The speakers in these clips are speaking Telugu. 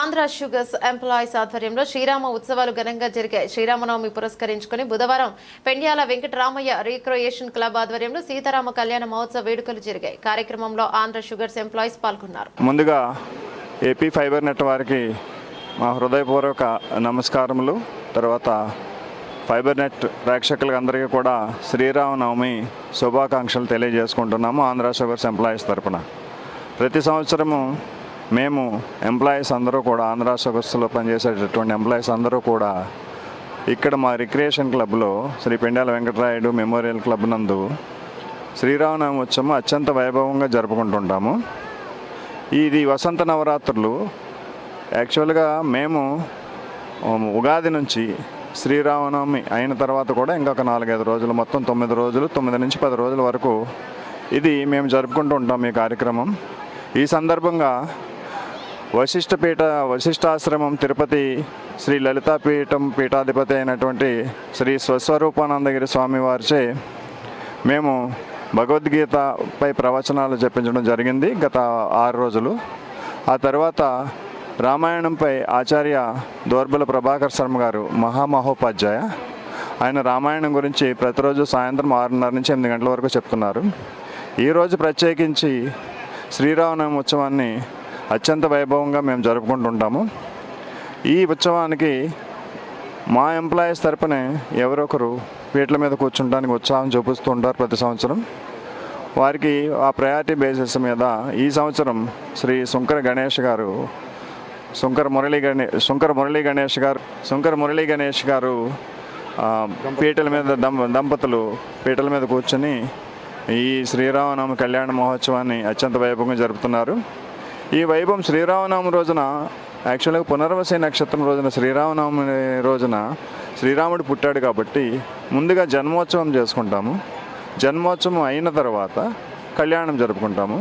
ఆంధ్ర షుగర్స్ ఎంప్లాయీస్ ఆధ్వర్యంలో శ్రీరామ ఉత్సవాలు ఘనంగా జరిగాయి శ్రీరామనవమి పురస్కరించుకుని బుధవారం పెండ్యాల వెంకటరామయ్య రీక్రియేషన్ క్లబ్ ఆధ్వర్యంలో సీతారామ కళ్యాణ మహోత్సవ వేడుకలు జరిగాయి. కార్యక్రమంలో ఆంధ్ర షుగర్స్ ఎంప్లాయీస్ పాల్గొన్నారు. ముందుగా ఏపీ ఫైబర్ నెట్ వారికి మా హృదయపూర్వక నమస్కారములు. తర్వాత ఫైబర్ నెట్ ప్రేక్షకులకు అందరికీ కూడా శ్రీరామనవమి శుభాకాంక్షలు తెలియజేసుకుంటున్నాము ఆంధ్ర షుగర్స్ ఎంప్లాయీస్ తరపున. ప్రతి సంవత్సరము మేము ఎంప్లాయీస్ అందరూ కూడా ఆంధ్ర షుగర్స్లో పనిచేసేటటువంటి ఎంప్లాయీస్ అందరూ కూడా ఇక్కడ మా రిక్రియేషన్ క్లబ్లో శ్రీ పెండాల వెంకటరాయుడు మెమోరియల్ క్లబ్ నందు శ్రీరామనవమి ఉత్సవం అత్యంత వైభవంగా జరుపుకుంటుంటాము. ఇది వసంత నవరాత్రులు. యాక్చువల్గా మేము ఉగాది నుంచి శ్రీరామనవమి అయిన తర్వాత కూడా ఇంకొక నాలుగైదు రోజులు మొత్తం తొమ్మిది రోజులు తొమ్మిది నుంచి పది రోజుల వరకు ఇది మేము జరుపుకుంటూ ఉంటాం ఈ కార్యక్రమం. ఈ సందర్భంగా వశిష్ఠపీఠ వశిష్ఠాశ్రమం తిరుపతి శ్రీ లలితాపీఠం పీఠాధిపతి అయినటువంటి శ్రీ స్వస్వరూపానందగిరి స్వామి వారిచే మేము భగవద్గీతపై ప్రవచనాలు చెప్పించడం జరిగింది గత ఆరు రోజులు. ఆ తర్వాత రామాయణంపై ఆచార్య దోర్బల ప్రభాకర్ శర్మ గారు మహామహోపాధ్యాయ. ఆయన రామాయణం గురించి ప్రతిరోజు సాయంత్రం ఆరున్నర నుంచి ఎనిమిది గంటల వరకు చెప్తున్నారు. ఈరోజు ప్రత్యేకించి శ్రీరామనవమి ఉత్సవాన్ని అత్యంత వైభవంగా మేము జరుపుకుంటుంటాము. ఈ ఉత్సవానికి మా ఎంప్లాయీస్ తరపునే ఎవరొకరు పీటల మీద కూర్చుంటానికి ఉత్సాహం చూపిస్తూ ఉంటారు ప్రతి సంవత్సరం. వారికి ఆ ప్రయారిటీ బేసిస్ మీద ఈ సంవత్సరం శ్రీ శంకర గణేష్ గారు శంకర మురళీ గణేష్ శంకర మురళీ గణేష్ గారు శంకర మురళీ గణేష్ గారు పీటల మీద దంప దంపతులు పీటల మీద కూర్చొని ఈ శ్రీరామనవమి కళ్యాణ మహోత్సవాన్ని అత్యంత వైభవంగా జరుపుతున్నారు. ఈ వైభవం శ్రీరామనవమి రోజున యాక్చువల్గా పునర్వసి నక్షత్రం రోజున శ్రీరామనవమి రోజున శ్రీరాముడు పుట్టాడు కాబట్టి ముందుగా జన్మోత్సవం చేసుకుంటాము. జన్మోత్సవం అయిన తర్వాత కళ్యాణం జరుపుకుంటాము.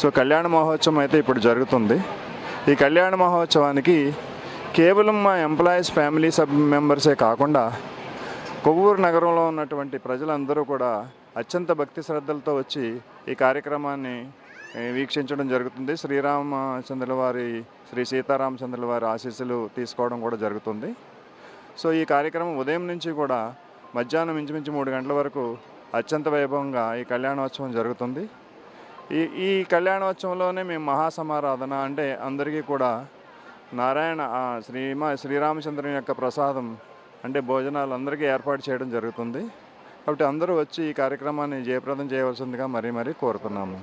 సో కళ్యాణ మహోత్సవం అయితే ఇప్పుడు జరుగుతుంది. ఈ కళ్యాణ మహోత్సవానికి కేవలం మా ఎంప్లాయీస్ ఫ్యామిలీ సబ్ మెంబర్సే కాకుండా కొవ్వూరు నగరంలో ఉన్నటువంటి ప్రజలందరూ కూడా అత్యంత భక్తి శ్రద్ధలతో వచ్చి ఈ కార్యక్రమాన్ని వీక్షించడం జరుగుతుంది. శ్రీరామచంద్రుల వారి శ్రీ సీతారామచంద్రుల వారి ఆశీస్సులు తీసుకోవడం కూడా జరుగుతుంది. సో ఈ కార్యక్రమం ఉదయం నుంచి కూడా మధ్యాహ్నం ఇంచుమించు మూడు గంటల వరకు అత్యంత వైభవంగా ఈ కళ్యాణోత్సవం జరుగుతుంది. ఈ ఈ కళ్యాణోత్సవంలోనే మేము మహాసమారాధన అంటే అందరికీ కూడా నారాయణ శ్రీమా శ్రీరామచంద్రుని యొక్క ప్రసాదం అంటే భోజనాలు అందరికీ ఏర్పాటు చేయడం జరుగుతుంది. కాబట్టి అందరూ వచ్చి ఈ కార్యక్రమాన్ని జయప్రదం చేయవలసిందిగా మరీ మరీ కోరుతున్నాము.